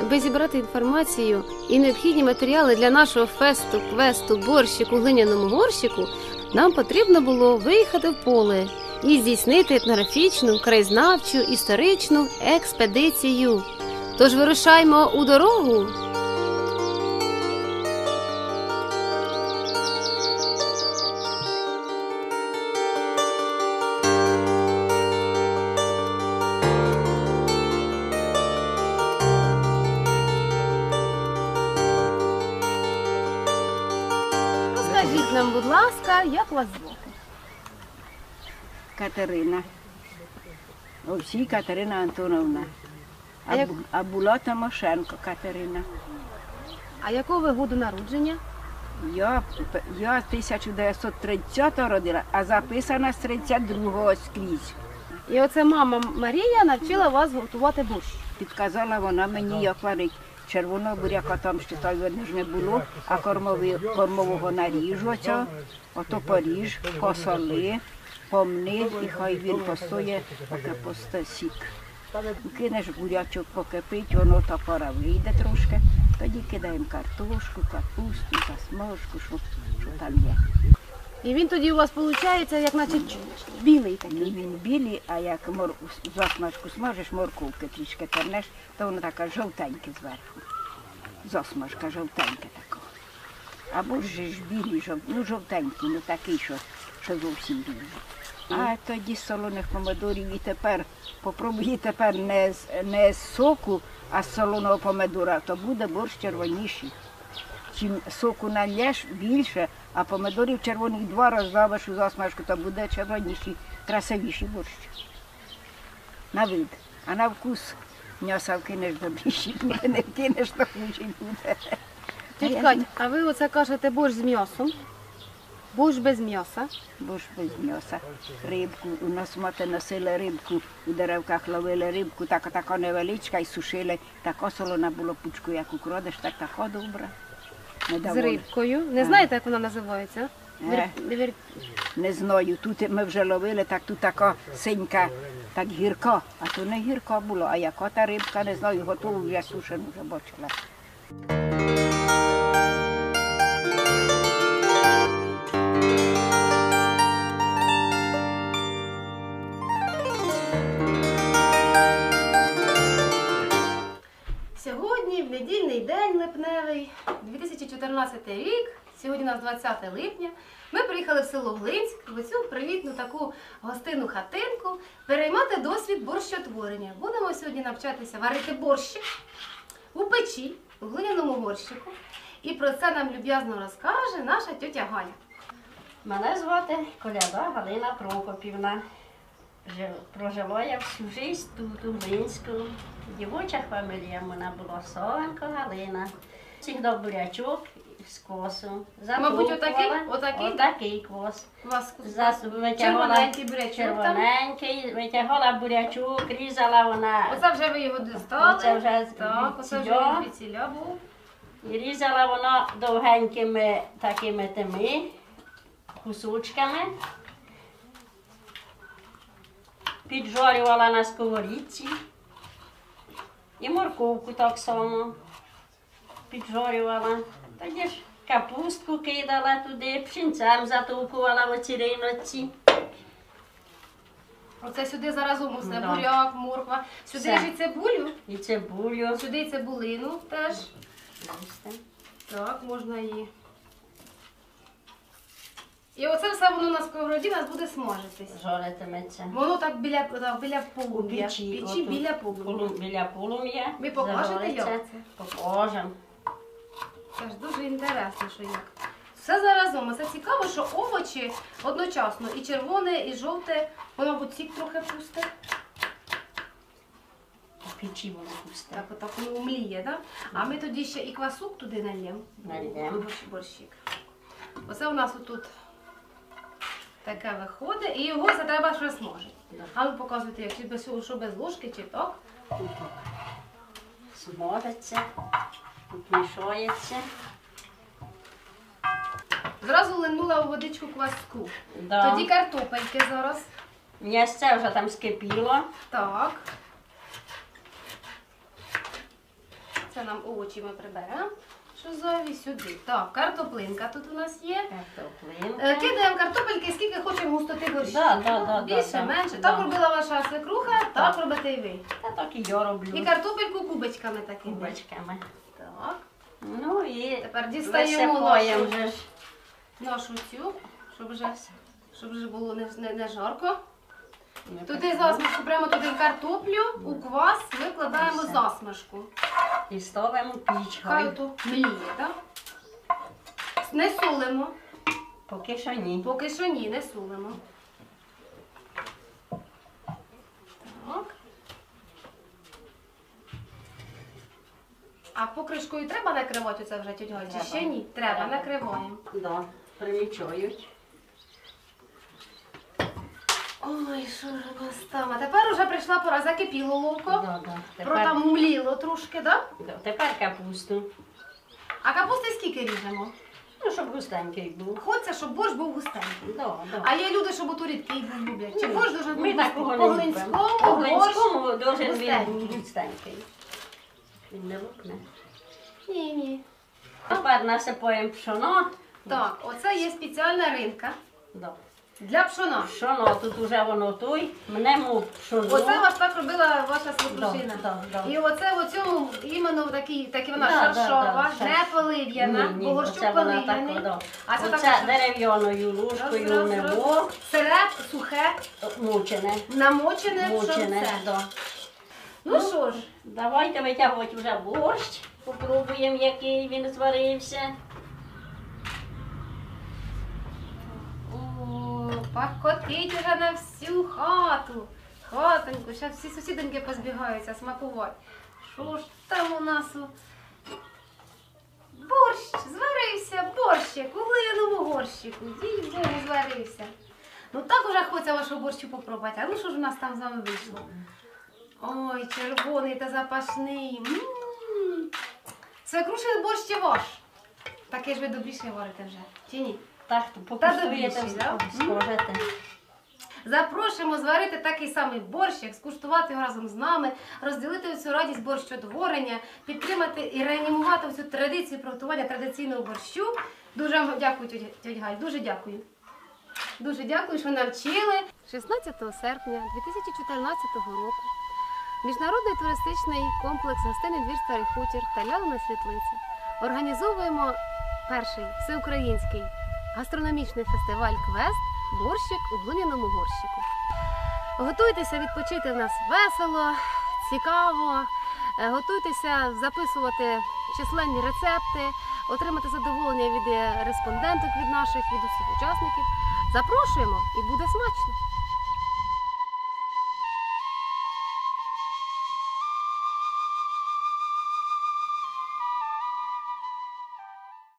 аби зібрати інформацію і необхідні матеріали для нашого фесту, квесту, борщику, глиняному горщику, нам потрібно було виїхати в поле і здійснити етнографічну, краєзнавчу, історичну експедицію. Тож вирушаймо у дорогу. Нам, будь ласка, як вас звати? Катерина. Овсій Катерина Антоновна. А як- Абу- А була Тимошенко Катерина. А якого ви году народження? Я, п- я 1930 родила, а записана з 32-го скрізь. І оце мама Марія навчила вас готувати борщ. Підказала вона мені, як варить. Червоного буряка там ще видно ж не було, а кормови, кормового наріжу оцього, ото поріж, посоли, помни, і хай він постоє, поки посте сік. Кинеш бурячок покипить, воно та пора вийде трошки, тоді кидаємо картошку, капусту, засмажку, що, що там є. І він тоді у вас виходить, як наче білий Ну, такий. Він білий, а як мор... засмажку смажеш, морковки трішки тернеш, то воно така жовтеньке зверху. Засмажка жовтенька така. Або ж ж білий, жов... ну жовтенький, ну такий, що, що зовсім білий. А тоді з солоних помидорів і тепер, попробуй тепер не з, не з соку, а з солоного помидора, то буде борщ червоніший. Чим соку нальєш більше, а помидорів червоних два роздавиш у засмажку, то буде червоніший, красивіший борщ. На вид. А на вкус м'яса вкинеш добріший буде, не вкинеш, то хуже буде. Кать, а ви оце кажете борщ з м'ясом? Борщ без м'яса. Борщ без м'яса. Рибку. У нас мати носили рибку, у деревках ловили рибку, така така невеличка і сушили. Така солона була пучку, як укродиш, так така добра. Не З давали. рибкою. Не знаєте, як вона називається? Е. Вір- вір- Не знаю, тут ми вже ловили, так тут така синька, так гірка, а то не гірка була, а яка та рибка, не знаю, готову вже сушену вже бачила. День липневий, 2014 рік, сьогодні у нас 20 липня. Ми приїхали в село Глинськ в цю привітну таку гостинну хатинку переймати досвід борщотворення. Будемо сьогодні навчатися варити борщик у печі, у глиняному горщику. І про це нам люб'язно розкаже наша тьотя Галя. Мене звати Коляда Галина Прокопівна. Прожила я всю життя тут, у Глинську. Дівоча фамілія мене була Совенко Галина. Всігда бурячок з косу. Мабуть, отакий? Отакий? Отакий кос. Зас- витягала червоненький бурячок червоненький, витягала бурячок, різала вона. Оце вже ви його дістали. Оце вже так, оце вже був. І різала вона довгенькими такими тими кусочками. Піджарювала на сковорідці. І морковку так само піджарювала. Тоді ж капустку кидала туди, пшінцем затовкувала в оці риночці. Оце сюди зараз усе Да. буряк, морква. Сюди Все. ж і цибулю, І цибулю. сюди і цибулину теж. Бачите? Так, можна її. І оце все воно на сковороді у нас буде смажитись. Жаритиметься. Воно так біля, так, біля полум'я. Печі, печі отут. біля полум'я. Полу- Біля полум'я. Ви покажете, Зажариться. як це? Це ж дуже інтересно, що як. Все заразом. Це цікаво, що овочі одночасно і червоне, і жовте, воно, мабуть, сік трохи пусте. В печі воно пусте. Так, отак воно мліє, так? А ми тоді ще і квасок туди нальємо. Нальємо. Борщ, борщик. Оце у нас отут таке виходить, і його це треба ще смажити. Да. А показуйте, як чи без, що без ложки, чи так. Смажиться, підмішується. Зразу линула у водичку кваску. Да. Тоді картопельки зараз. М'ясце вже там скипіло. Так. Це нам овочі ми приберемо. Що зайві сюди. Так, картоплинка тут у нас є. Е, Картоплинка. Кидаємо картопельки, скільки хочемо густоти борщу. Да, да, да, Більше, да, менше. да. Так робила ваша свекруха, так Так. робите і ви. Та так і я роблю. І картопельку кубочками такими. кубочками. Так. Ну і Тепер дістаємо висипаємо нашу, вже ж. нашу цю, щоб вже, щоб вже було не, не, не жарко. Туди так. засмажку, прямо туди картоплю, у квас ми вкладаємо Все. засмажку. І ставимо піч. Хай мліє, так? Не солимо. Поки що ні. Поки що ні, не солимо. Так. А покришкою треба накривати це вже тють Галь, чи Треба. ще ні? Треба, Треба. накриваємо. Да, примічають. Ой, що ж у нас там? А тепер уже прийшла пора, закипіло ловко. Да, да. Тепер, Протамуліло трошки, так? Да? да, тепер капусту. А капусти скільки ріжемо? Ну, щоб густенький був. Хочеться, щоб борщ був густенький. Да, да. А є люди, щоб ото рідкий був люблять. Чи Ні, борщ дуже Ми такого не любимо. глинському, По борщ. глинському дуже густенький. він густенький. Він не лопне. Ні, ні. Тепер насипаємо пшоно. Так, оце є спеціальна ринка Да. Для пшона. Пшоно, тут уже воно той, мнемо пшоно. Оце ваш так робила ваша да, да, да. І оце в цьому іменно в такій, такі вона Да, да, шаршова, да, не шар- полив'яна, бо горщук оце вона полив'яний. да. А це Оце така дерев'яною раз, ложкою раз, нево раз. сире, сухе, мучене. намочене Мучене, пшонце. да. Ну що ж, Давайте витягувати вже борщ. Попробуємо, який він зварився. О, пахкотить уже на всю хату. Хатоньку, зараз всі сусідоньки позбігаються смакувати. Що ж там у нас? Борщ, зварився, борщик, у глиняному горщику. Дій Богу, зварився. Ну так уже хочеться вашого борщу попробувати. А ну що ж у нас там з вами вийшло? Ой, червоний та запашний. М. Свекрушин борщ чи ваш? Таке ж ви добріше варите вже, чи ні? Так, то да? скажете. Запрошуємо зварити такий самий борщик, скуштувати його разом з нами, розділити цю радість борщотворення, підтримати і реанімувати цю традицію приготування традиційного борщу. Дуже вам дякую, тьотя Галь, дуже дякую. Дуже дякую, що навчили. 16 серпня 2014 року Міжнародний туристичний комплекс Гостинний двір Старий Хутір та Лялина Світлиця організовуємо перший всеукраїнський гастрономічний фестиваль Квест Борщик у глиняному горщику. Готуйтеся відпочити в нас весело, цікаво. Е, Готуйтеся записувати численні рецепти, отримати задоволення від респонденток від наших, від усіх учасників. Запрошуємо і буде смачно!